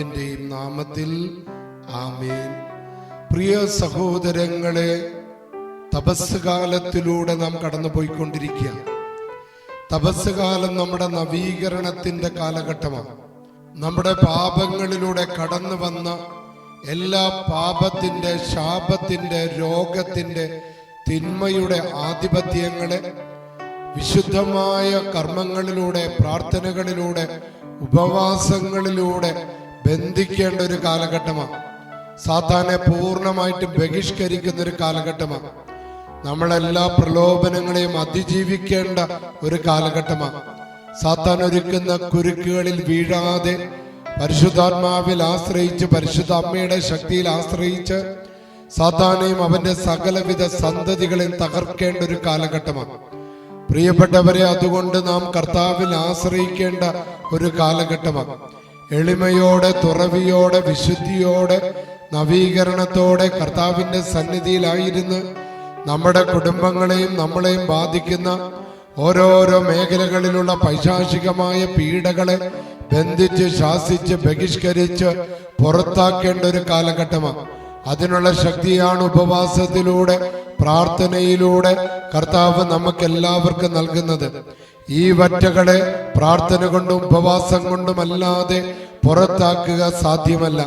പിതാവിന്റെയും നാമത്തിൽ ആമേൻ. പ്രിയ സഹോദരങ്ങളെ തപസ് കാലത്തിലൂടെ നാം കടന്നുപോയിക്കൊണ്ടിരിക്കുക തപസ് കാലം നമ്മുടെ നവീകരണത്തിന്റെ കാലഘട്ടമാണ്. നമ്മുടെ പാപങ്ങളിലൂടെ കടന്നു വന്ന എല്ലാ പാപത്തിന്റെ ശാപത്തിന്റെ രോഗത്തിന്റെ തിന്മയുടെ ആധിപത്യങ്ങളെ വിശുദ്ധമായ കർമ്മങ്ങളിലൂടെ പ്രാർത്ഥനകളിലൂടെ ഉപവാസങ്ങളിലൂടെ ബന്ധിക്കേണ്ട ഒരു കാലഘട്ടമാണ് സാത്താനെ പൂർണമായിട്ട് ബഹിഷ്കരിക്കുന്ന ഒരു കാലഘട്ടമാണ് നമ്മളെല്ലാ പ്രലോഭനങ്ങളെയും അതിജീവിക്കേണ്ട ഒരു കാലഘട്ടമാണ് സാത്താൻ ഒരുക്കുന്ന കുരുക്കുകളിൽ വീഴാതെ പരിശുദ്ധാത്മാവിൽ ആശ്രയിച്ച് പരിശുദ്ധ അമ്മയുടെ ശക്തിയിൽ ആശ്രയിച്ച് സാത്താനെയും അവന്റെ സകലവിധ സന്തതികളെയും തകർക്കേണ്ട ഒരു കാലഘട്ടമാണ് പ്രിയപ്പെട്ടവരെ അതുകൊണ്ട് നാം കർത്താവിൽ ആശ്രയിക്കേണ്ട ഒരു കാലഘട്ടമാണ് എളിമയോടെ തുറവിയോടെ വിശുദ്ധിയോടെ നവീകരണത്തോടെ കർത്താവിന്റെ സന്നിധിയിലായിരുന്ന് നമ്മുടെ കുടുംബങ്ങളെയും നമ്മളെയും ബാധിക്കുന്ന ഓരോരോ മേഖലകളിലുള്ള പൈശാചികമായ പീഡകളെ ബന്ധിച്ച് ശാസിച്ച് ബഹിഷ്കരിച്ച് പുറത്താക്കേണ്ട ഒരു കാലഘട്ടമാണ്. അതിനുള്ള ശക്തിയാണ് ഉപവാസത്തിലൂടെ പ്രാർത്ഥനയിലൂടെ കർത്താവ് നമുക്ക് എല്ലാവർക്കും നൽകുന്നത്. ഈ വറ്റകളെ പ്രാർത്ഥന കൊണ്ടും ഉപവാസം കൊണ്ടും അല്ലാതെ പുറത്താക്കുക സാധ്യമല്ല.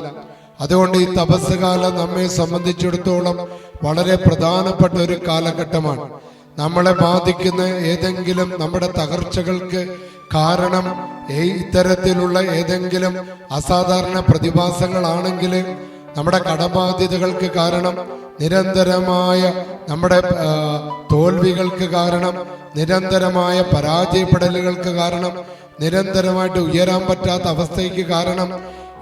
അതുകൊണ്ട് ഈ തപസ് കാലം നമ്മെ സംബന്ധിച്ചിടത്തോളം വളരെ പ്രധാനപ്പെട്ട ഒരു കാലഘട്ടമാണ്. നമ്മളെ ബാധിക്കുന്ന ഏതെങ്കിലും നമ്മുടെ തകർച്ചകൾക്ക് കാരണം ഇത്തരത്തിലുള്ള ഏതെങ്കിലും അസാധാരണ പ്രതിഭാസങ്ങളാണെങ്കിൽ നമ്മുടെ കടബാധ്യതകൾക്ക് കാരണം നിരന്തരമായ നമ്മുടെ തോൽവികൾക്ക് കാരണം നിരന്തരമായ പരാജയപ്പെടലുകൾക്ക് കാരണം നിരന്തരമായിട്ട് ഉയരാൻ പറ്റാത്ത അവസ്ഥയ്ക്ക് കാരണം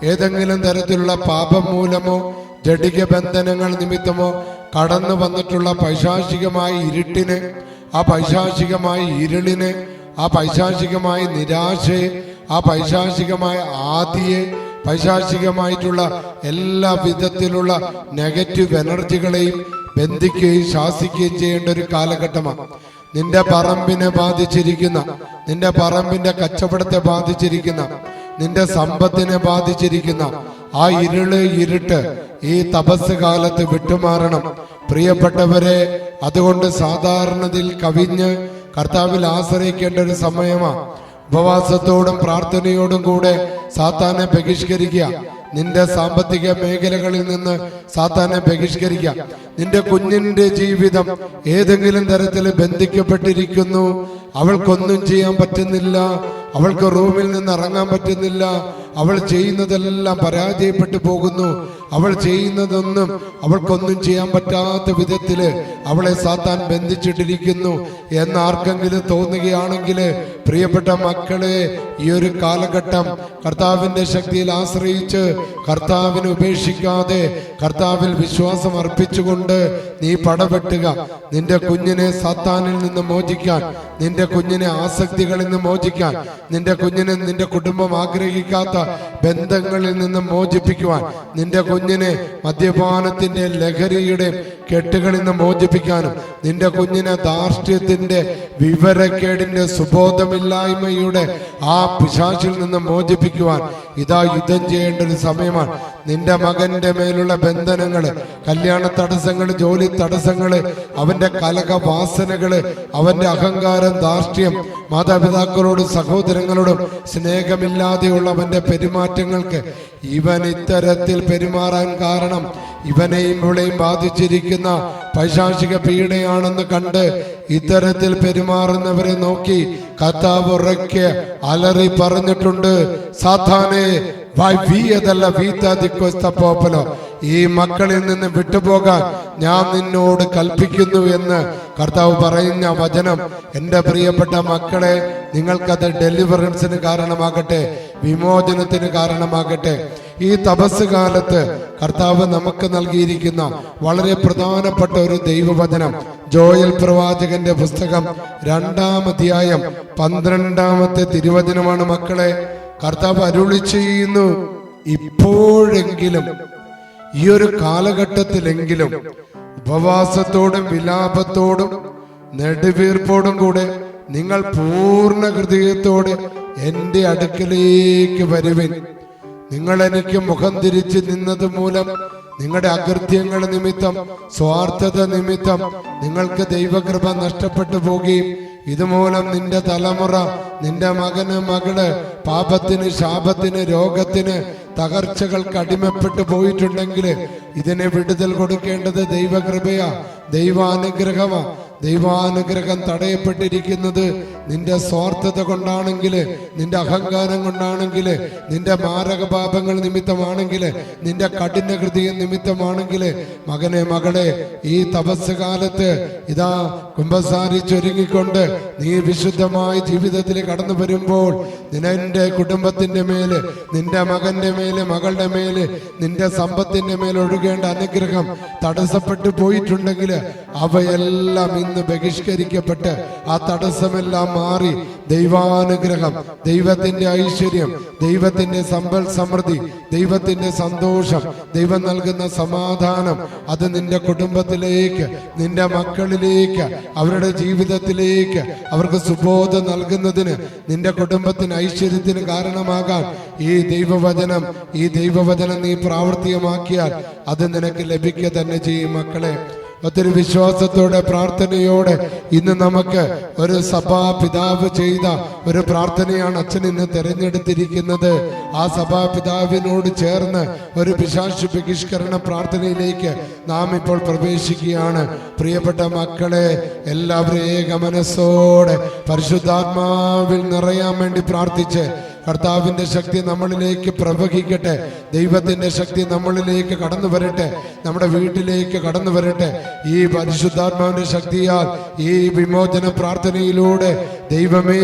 ഏതെങ്കിലും തരത്തിലുള്ള പാപം മൂലമോ ജഡിക ബന്ധനങ്ങൾ നിമിത്തമോ കടന്നു വന്നിട്ടുള്ള പൈശാചികമായ ഇരുട്ടിന് ആ പൈശാചികമായ ഇരുളിന് ആ പൈശാചികമായ നിരാശയെ ആ പൈശാചികമായ ആദിയെ പൈശാചികമായിട്ടുള്ള എല്ലാ വിധത്തിലുള്ള നെഗറ്റീവ് എനർജികളെയും ബന്ധിക്കുകയും ശാസിക്കുകയും ചെയ്യേണ്ട ഒരു കാലഘട്ടമാണ്. നിന്റെ പറമ്പിനെ ബാധിച്ചിരിക്കുന്ന നിന്റെ പറമ്പിന്റെ കച്ചവടത്തെ ബാധിച്ചിരിക്കുന്ന നിന്റെ സമ്പത്തിനെ ബാധിച്ചിരിക്കുന്ന ആ ഇരുൾ ഇരുട്ട് ഈ തപസ് കാലത്ത് വിട്ടുമാറണം. പ്രിയപ്പെട്ടവരെ അതുകൊണ്ട് സാധാരണതിൽ കവിഞ്ഞ് കർത്താവിൽ ആശ്രയിക്കേണ്ട ഒരു സമയമാണ് ഉപവാസത്തോടും പ്രാർത്ഥനയോടും കൂടെ സാത്താനെ ബഹിഷ്കരിക്കുക. നിന്റെ സാമ്പത്തിക മേഖലകളിൽ നിന്ന് സാത്താനെ ബഹിഷ്കരിക്കുക. നിന്റെ കുഞ്ഞിന്റെ ജീവിതം ഏതെങ്കിലും തരത്തിൽ ബന്ധിക്കപ്പെട്ടിരിക്കുന്നു. അവൾക്കൊന്നും ചെയ്യാൻ പറ്റുന്നില്ല. അവൾക്ക് റൂമിൽ നിന്ന് ഇറങ്ങാൻ പറ്റുന്നില്ല. അവൾ ചെയ്യുന്നതെല്ലാം പരാജയപ്പെട്ടു പോകുന്നു. അവൾ ചെയ്യുന്നതൊന്നും അവൾക്കൊന്നും ചെയ്യാൻ പറ്റാത്ത വിധത്തിൽ അവളെ സാത്താൻ ബന്ധിച്ചിട്ടിരിക്കുന്നു എന്നാർക്കെങ്കിലും തോന്നുകയാണെങ്കിൽ പ്രിയപ്പെട്ട മക്കളെ ഈ ഒരു കാലഘട്ടം കർത്താവിന്റെ ശക്തിയിൽ ആശ്രയിച്ച് കർത്താവിനെ ഉപേക്ഷിക്കാതെ കർത്താവിൽ വിശ്വാസം അർപ്പിച്ചുകൊണ്ട് നീ പടപെട്ടുക നിന്റെ കുഞ്ഞിനെ സാത്താനിൽ നിന്ന് മോചിക്കാൻ നിന്റെ കുഞ്ഞിനെ ആസക്തികളിൽ നിന്ന് മോചിക്കാൻ നിന്റെ കുഞ്ഞിനെ നിന്റെ കുടുംബം ആഗ്രഹിക്കാത്ത ബന്ധങ്ങളിൽ നിന്ന് മോചിപ്പിക്കുവാൻ നിന്റെ കുഞ്ഞിനെ മദ്യപാനത്തിന്റെ ലഹരിയുടെ കെട്ടുകളിൽ നിന്ന് മോചിപ്പിക്കാനും നിന്റെ കുഞ്ഞിനെ ധാർഷ്ട്യത്തിന്റെ വിവരക്കേടിന്റെ സുബോധമില്ലായ്മയുടെ ആ പിശാചിൽ നിന്ന് മോചിപ്പിക്കുവാൻ ഇതാ യുദ്ധം ചെയ്യേണ്ട ഒരു സമയമാണ്. നിന്റെ മകന്റെ മേലുള്ള ബന്ധനങ്ങൾ കല്യാണ തടസ്സങ്ങൾ ജോലി തടസ്സങ്ങൾ അവന്റെ കലക വാസനകൾ അവന്റെ അഹങ്കാരം ധാർഷ്ട്യം മാതാപിതാക്കളോടും സഹോദരങ്ങളോടും സ്നേഹമില്ലാതെയുള്ള അവന്റെ പെരുമാറ്റങ്ങൾക്ക് ഇവൻ ഇത്തരത്തിൽ പെരുമാറാൻ കാരണം ഇവനെയും ഇവളെയും ബാധിച്ചിരിക്കുന്ന പൈശാചിക പീഡയാണെന്ന് കണ്ട് ഇത്തരത്തിൽ പെരുമാറുന്നവരെ നോക്കി കർത്താവ് ഉറക്കെ അലറി പറഞ്ഞിട്ടുണ്ട് സാധാനെ പോപ്പലോ ഈ മക്കളിൽ നിന്ന് വിട്ടുപോകാൻ ഞാൻ നിന്നോട് കൽപ്പിക്കുന്നു എന്ന് കർത്താവ് പറയുന്ന വചനം. എന്റെ പ്രിയപ്പെട്ട മക്കളെ നിങ്ങൾക്കത് ഡെലിവറൻസിന് കാരണമാകട്ടെ വിമോചനത്തിന് കാരണമാകട്ടെ. ഈ തപസ് കാലത്ത് കർത്താവ് നമുക്ക് നൽകിയിരിക്കുന്ന വളരെ പ്രധാനപ്പെട്ട ഒരു ദൈവവചനം. ജോയൽ പ്രവാചകന്റെ പുസ്തകം രണ്ടാം അധ്യായം പന്ത്രണ്ടാമത്തെ തിരുവചനമാണ് മക്കളെ. കർത്താവ് അരുളി ചെയ്യുന്നു ഇപ്പോഴെങ്കിലും ഈ ഒരു കാലഘട്ടത്തിലെങ്കിലും ഉപവാസത്തോടും വിലാപത്തോടും നെടുവീർപ്പോടും കൂടെ നിങ്ങൾ പൂർണ ഹൃദയത്തോടെ എന്റെ അടുക്കലേക്ക് വരുവിൻ. നിങ്ങൾ എനിക്ക് മുഖം തിരിച്ച് നിന്നത് മൂലം നിങ്ങളുടെ അകൃത്യങ്ങൾ നിമിത്തം സ്വാർത്ഥത നിമിത്തം നിങ്ങൾക്ക് ദൈവകൃപ നഷ്ടപ്പെട്ടു പോകുകയും ഇതുമൂലം നിന്റെ തലമുറ നിന്റെ മകന് മകൾ പാപത്തിന് ശാപത്തിന് രോഗത്തിന് തകർച്ചകൾക്ക് അടിമപ്പെട്ടു പോയിട്ടുണ്ടെങ്കിൽ ഇതിനെ വിടുതൽ കൊടുക്കേണ്ടത് ദൈവകൃപയാ ദൈവാനുഗ്രഹമാ. ദൈവാനുഗ്രഹം തടയപ്പെട്ടിരിക്കുന്നത് നിന്റെ സ്വാർത്ഥത കൊണ്ടാണെങ്കിൽ നിന്റെ അഹങ്കാരം കൊണ്ടാണെങ്കിൽ നിന്റെ മാരക പാപങ്ങൾ നിമിത്തമാണെങ്കിൽ നിന്റെ കഠിന ഹൃദയം നിമിത്തമാണെങ്കിൽ മകനെ മകളെ ഈ തപസ് കാലത്ത് ഇതാ കുമ്പസാരിച്ചൊരുങ്ങിക്കൊണ്ട് നീ വിശുദ്ധമായ ജീവിതത്തിൽ കടന്നു വരുമ്പോൾ നിന്റെ കുടുംബത്തിന്റെ മേൽ നിന്റെ മകന്റെ മേൽ മകളുടെ മേൽ നിന്റെ സമ്പത്തിന്റെ മേൽ ഒഴുകേണ്ട അനുഗ്രഹം തടസ്സപ്പെട്ടു പോയിട്ടുണ്ടെങ്കിൽ അവയെല്ലാം ബഹിഷ്കരിക്കപ്പെട്ട് ആ തടസ്സമെല്ലാം മാറി. ദൈവാനുഗ്രഹം ദൈവത്തിന്റെ ഐശ്വര്യം ദൈവത്തിന്റെ സമ്പൽ സമൃദ്ധി ദൈവത്തിന്റെ സന്തോഷം ദൈവം നൽകുന്ന സമാധാനം അത് നിന്റെ കുടുംബത്തിലേക്ക് നിന്റെ മക്കളിലേക്ക് അവരുടെ ജീവിതത്തിലേക്ക് അവർക്ക് സുബോധം നൽകുന്നതിന് നിന്റെ കുടുംബത്തിന് ഐശ്വര്യത്തിന് കാരണമാകാൻ ഈ ദൈവവചനം ഈ ദൈവവചനം നീ പ്രാവർത്തികമാക്കിയാൽ അത് നിനക്ക് ലഭിക്കുക തന്നെ ചെയ്യും മക്കളെ. ഒത്തിരി വിശ്വാസത്തോടെ പ്രാർത്ഥനയോടെ ഇന്ന് നമുക്ക് ഒരു സഭാ പിതാവ് ചെയ്ത ഒരു പ്രാർത്ഥനയാണ് അച്ഛൻ ഇന്ന് തിരഞ്ഞെടുത്തിരിക്കുന്നത്. ആ സഭാ പിതാവിനോട് ചേർന്ന് ഒരു പിശാശു ബഹിഷ്കരണ പ്രാർത്ഥനയിലേക്ക് നാം ഇപ്പോൾ പ്രവേശിക്കുകയാണ്. പ്രിയപ്പെട്ട മക്കളെ എല്ലാവരും ഏക മനസ്സോടെ പരിശുദ്ധാത്മാവിൽ നിറയാൻ വേണ്ടി പ്രാർത്ഥിച്ച് കർത്താവിന്റെ ശക്തി നമ്മളിലേക്ക് പ്രവഹിക്കട്ടെ. ദൈവത്തിന്റെ ശക്തി നമ്മളിലേക്ക് കടന്നു വരട്ടെ. നമ്മുടെ വീട്ടിലേക്ക് കടന്നു വരട്ടെ. ഈ പരിശുദ്ധാത്മാവിന്റെ ശക്തിയാൽ ഈ വിമോചന പ്രാർത്ഥനയിലൂടെ ദൈവമേ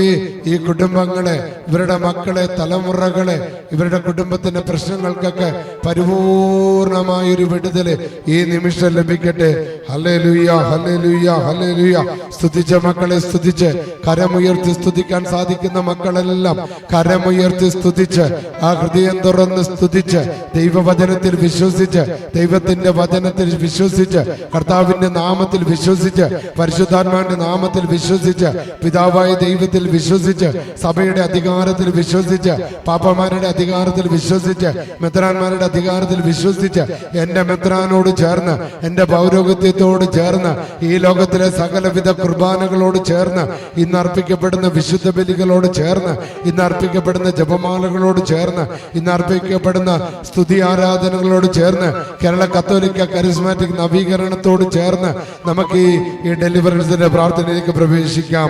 ഈ കുടുംബങ്ങളെ ഇവരുടെ മക്കളെ തലമുറകളെ ഇവരുടെ കുടുംബത്തിന്റെ പ്രശ്നങ്ങൾക്കൊക്കെ പരിപൂർണമായൊരു വിടുതൽ ഈ നിമിഷം ലഭിക്കട്ടെ. ഹലേ ലുയ്യ ഹലേ ലുയ്യ ഹലേ ലുയ്യ സ്തുതിച്ച മക്കളെ സ്തുതിച്ച്. കരമുയർത്തി സ്തുതിക്കാൻ സാധിക്കുന്ന മക്കളെല്ലാം കരമുയർത്തി സ്തുതിച്ച്. ആ ഹൃദയം തുറന്ന് സ്തുതിച്ച്. ദൈവവചനത്തിൽ വിശ്വസിച്ച്. ദൈവത്തിന്റെ വചനത്തിൽ വിശ്വസിച്ച്. കർത്താവിന്റെ നാമത്തിൽ വിശ്വസിച്ച്. പരിശുദ്ധാത്മാവിന്റെ നാമത്തിൽ വിശ്വസിച്ച്. പിതാവായ ദൈവത്തിൽ വിശ്വസിച്ച് സഭയുടെ അധികാരത്തിൽ വിശ്വസിച്ച് പാപ്പമാരുടെ അധികാരത്തിൽ വിശ്വസിച്ച് മെത്രാന്മാരുടെ അധികാരത്തിൽ വിശ്വസിച്ച് എന്റെ മെത്രാനോട് ചേർന്ന് എന്റെ പൗരോഗത്യത്തോട് ചേർന്ന് ഈ ലോകത്തിലെ സകലവിധ കുർബാനകളോട് ചേർന്ന് ഇന്ന് അർപ്പിക്കപ്പെടുന്ന വിശുദ്ധ ബലികളോട് ചേർന്ന് ഇന്ന് അർപ്പിക്കപ്പെടുന്ന ജപമാലകളോട് ചേർന്ന് ഇന്ന് അർപ്പിക്കപ്പെടുന്ന സ്തുതി ആരാധനകളോട് ചേർന്ന് കേരള കത്തോലിക്ക കരിസ്മാറ്റിക് നവീകരണത്തോട് ചേർന്ന് നമുക്ക് ഈ ഡെലിവറൻസിന്റെ പ്രാർത്ഥനയിലേക്ക് പ്രവേശിക്കാം.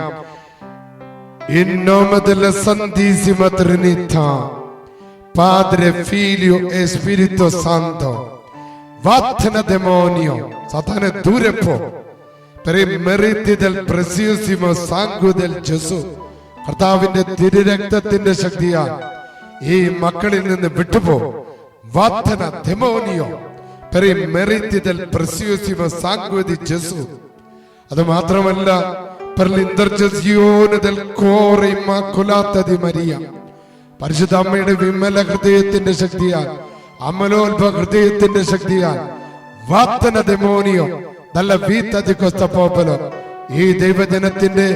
Nome della Santissima Trinità, Padre, Figlio e Spirito Santo, vattene demonio, Satana dure po, per i meriti del preziosimo sangue del Gesù. കർത്താവിന്റെ തിരുരക്തത്തിന്റെ ശക്തിയാൽ ഈ മക്കളിൽ നിന്ന് വിട്ടുപോ വാത്തന ദെമോനിയോ പെരി meriti del preziosimo sangue di Gesù. അത് മാത്രമല്ല per l'intercessione del cuore immacolata di Maria പരിശുദ്ധ അമ്മയുടെ വിമല ഹൃദയത്തിന്റെ ശക്തിയാൽ അമലോത്ഭ ഹൃദയത്തിന്റെ ശക്തിയാൽ വാത്തന ദെമോനിയോ നല്ല വീത്തതിക്കൊസ്ത പോപ്പലോ ഈ ദൈവജനത്തിന്റെ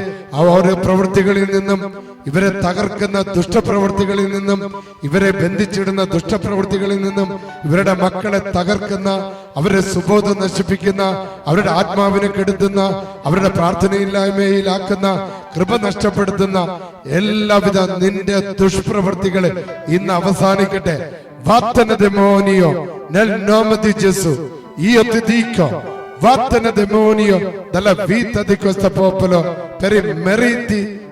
ഓരോ പ്രവൃത്തികളിൽ നിന്നും ഇവരെ തകർക്കുന്ന ദുഷ്ടപ്രവൃത്തികളിൽ നിന്നും ഇവരെ ബന്ധിച്ചിടുന്ന ദുഷ്ടപ്രവൃത്തികളിൽ നിന്നും ഇവരുടെ മക്കളെ തകർക്കുന്ന അവരെ സുബോധം നശിപ്പിക്കുന്ന അവരുടെ ആത്മാവിനെ കെടുത്തുന്ന അവരുടെ പ്രാർത്ഥനയില്ലായ്മയിലാക്കുന്ന കൃപ നഷ്ടപ്പെടുത്തുന്ന എല്ലാവിധ നിന്റെ ദുഷ്പ്രവൃത്തികളെ ഇന്ന് അവസാനിക്കട്ടെ. വാത്തന നെൽ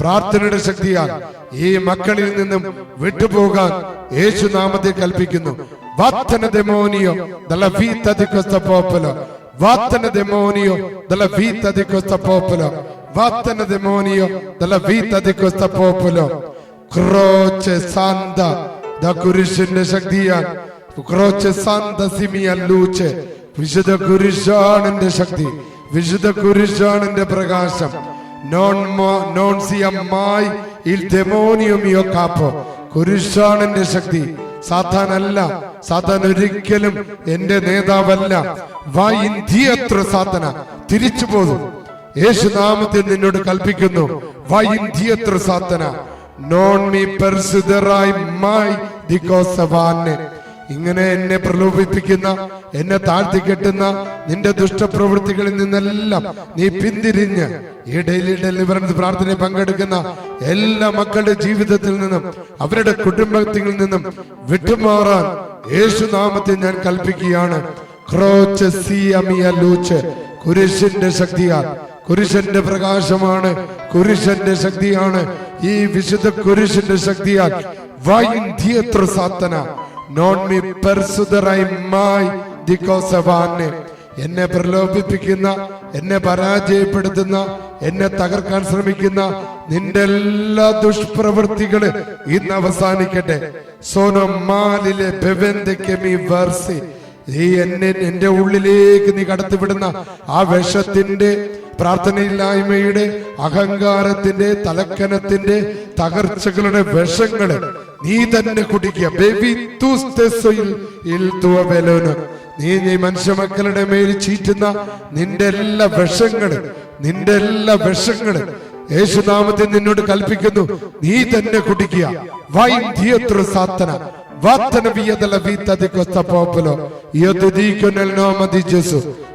പ്രാർത്ഥനയുടെ ശക്തിയാൽ ഈ മക്കളിൽ നിന്നും വിട്ടുപോകാൻ യേശു നാമത്തെ കൽപ്പിക്കുന്നു. വാത്തന ദെമോനിയോ ദല വീത്ത di questo popolo vattene demonio dalla vita di questo popolo vattene demonio dalla vita di questo popolo croce santa da കുരിശിന്റെ ശക്തിയാൽ വിശുദ്ധ കുരിശാണിന്റെ ശക്തി. വിശുദ്ധ കുരിശാണിന്റെ പ്രകാശം. നോൺ മോ- നോൺ സിയമ്മായി ഇൽ തെമോനിയുമിയോ കാപ്പോ കുരിശാണിന്റെ ശക്തി സാത്താനല്ല സാത്താൻ ഒരിക്കലും എന്റെ നേതാവല്ല. വായിന്തിയത്ര സാത്തന തിരിച്ചു പോകും യേശുനാമത്തിൽ നിന്നോട് കൽപ്പിക്കുന്നു. വായിന്തിയത്ര സാത്തന നോൺ മീ പെർസിതറായി മായി ദിക്കോസവാനെ ഇങ്ങനെ എന്നെ പ്രലോഭിപ്പിക്കുന്ന എന്നെ താഴ്ത്തി കെട്ടുന്ന നിന്റെ ദുഷ്ടപ്രവൃത്തികളിൽ നിന്നെല്ലാം നീ പിന്തിരിഞ്ഞ് ഈ ഡെയിലി ഡെലിവറൻസ് പ്രാർത്ഥനയിൽ പങ്കെടുക്കുന്ന എല്ലാ മക്കളുടെ ജീവിതത്തിൽ നിന്നും അവരുടെ കുടുംബത്തിൽ നിന്നും വിട്ടുമാറാൻ യേശുനാമത്തിൽ ഞാൻ കൽപ്പിക്കുകയാണ്. ക്രോച്ച് സിയമിയ കുരിശിന്റെ ശക്തിയാൽ. കുരിശന്റെ പ്രകാശമാണ് കുരിശന്റെ ശക്തിയാണ്. ഈ വിശുദ്ധ കുരിശന്റെ ശക്തിയാൽ വൈന്ധ്യത്ര സാത്തന നോൺ മീ പെർസുതറായി മായി ദിക്കോസവാനെ എന്നെ പ്രലോഭിപ്പിക്കുന്ന എന്നെ പരാജയപ്പെടുത്തുന്ന എന്നെ തകർക്കാൻ ശ്രമിക്കുന്ന നിന്റെ എല്ലാ ദുഷ്പ്രവൃത്തികളും ഇന്ന് അവസാനിക്കട്ടെ. സോനോ മാലിലെ ബെവെന്തക്കെമി വർസി. നീ എന്നെ എന്റെ ഉള്ളിലേക്ക് നീ കടത്തിവിടുന്ന ആ വിഷത്തിന്റെ പ്രാർത്ഥനയില്ലായ്മയുടെ അഹങ്കാരത്തിന്റെ തലക്കനത്തിന്റെ തകർച്ചകളുടെ വിഷങ്ങൾ നീ തന്നെ കുടിക്കുക. നീ നീ മനുഷ്യമക്കളുടെ മേൽ ചീറ്റുന്ന നിന്റെ എല്ലാ വിഷങ്ങൾ നിന്റെ എല്ലാ വിഷങ്ങൾ യേശുനാമത്തിൽ നിന്നോട് കൽപ്പിക്കുന്നു. നീ തന്നെ കുടിക്കുക. വൈദ്യത്ര സാത്തന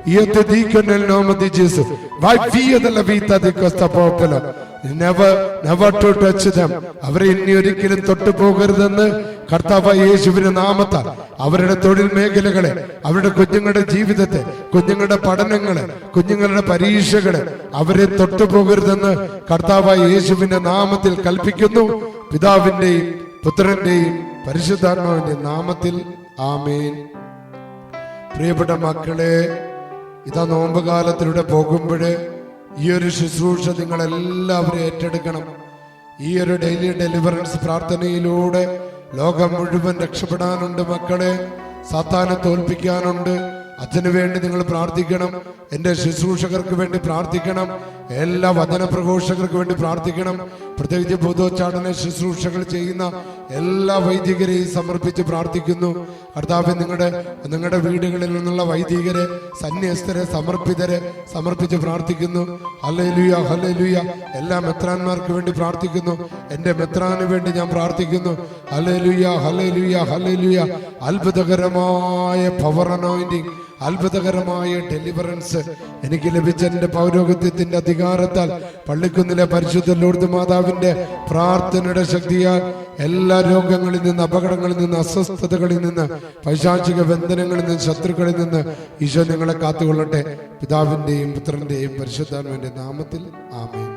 Io ti dico nel nome di Gesù. Vai via dalla vita di questo popolo. Never, never to touch them. അവരെ ഇനി ഒരിക്കലും തൊട്ടു പോകരുതെന്ന് കർത്താവ് യേശുവിന്റെ നാമത്താൽ അവരുടെ തൊഴിൽ മേഖലകളെ അവരുടെ കുഞ്ഞുങ്ങളുടെ ജീവിതത്തെ കുഞ്ഞുങ്ങളുടെ പഠനങ്ങളെ കുഞ്ഞുങ്ങളുടെ പരീക്ഷകളെ അവരെ തൊട്ടു പോകരുതെന്ന് കർത്താവ് യേശുവിന്റെ നാമത്തിൽ കൽപ്പിക്കുന്നു പിതാവിന്റെയും പുത്രന്റെയും പരിശുദ്ധാത്മാവിന്റെ നാമത്തിൽ ആമേൻ. പ്രിയപ്പെട്ട മക്കളെ ഇതാ നോമ്പ് കാലത്തിലൂടെ പോകുമ്പോൾ ഈ ഒരു ശുശ്രൂഷ നിങ്ങളെല്ലാവരും ഏറ്റെടുക്കണം. ഈ ഒരു ഡെയിലി ഡെലിവറൻസ് പ്രാർത്ഥനയിലൂടെ ലോകം മുഴുവൻ രക്ഷപ്പെടാനുണ്ട് മക്കളെ സാത്താനെ തോൽപ്പിക്കാനുണ്ട്. അതിനു വേണ്ടി നിങ്ങൾ പ്രാർത്ഥിക്കണം എന്റെ ശുശ്രൂഷകർക്ക് വേണ്ടി പ്രാർത്ഥിക്കണം എല്ലാ വചന പ്രഘോഷകർക്ക് വേണ്ടി പ്രാർത്ഥിക്കണം പ്രത്യേകിച്ച് ബോധോച്ചാടന ശുശ്രൂഷകൾ ചെയ്യുന്ന എല്ലാ വൈദികരെയും സമർപ്പിച്ച് പ്രാർത്ഥിക്കുന്നു. കർത്താവ് നിങ്ങളുടെ നിങ്ങളുടെ വീടുകളിൽ നിന്നുള്ള വൈദികരെ സന്യസ്തരെ സമർപ്പിതരെ സമർപ്പിച്ച് പ്രാർത്ഥിക്കുന്നു. ഹല്ലേലൂയ ഹല്ലേലൂയ. എല്ലാ മെത്രാന്മാർക്ക് വേണ്ടി പ്രാർത്ഥിക്കുന്നു. എന്റെ മെത്രാന് വേണ്ടി ഞാൻ പ്രാർത്ഥിക്കുന്നു. ഹല്ലേലൂയ ഹല്ലേലൂയ ഹല്ലേലൂയ. അത്ഭുതകരമായ പവർ അനോയിന്റിങ് അത്ഭുതകരമായ ഡെലിവറൻസ് എനിക്ക് ലഭിച്ച എന്റെ പൗരോഗത്യത്തിന്റെ അധികാരത്താൽ പള്ളിക്കുന്നിലെ പരിശുദ്ധ ലോർദ് മാതാവിന്റെ പ്രാർത്ഥനയുടെ ശക്തിയാൽ എല്ലാ രോഗങ്ങളിൽ നിന്ന് അപകടങ്ങളിൽ നിന്ന് അസ്വസ്ഥതകളിൽ നിന്ന് പൈശാചിക ബന്ധനങ്ങളിൽ നിന്ന് ശത്രുക്കളിൽ നിന്ന് ഈശോ നിങ്ങളെ കാത്തുകൊള്ളട്ടെ. പിതാവിന്റെയും പുത്രന്റെയും പരിശുദ്ധാത്മാവിന്റെ നാമത്തിൽ ആമേൻ.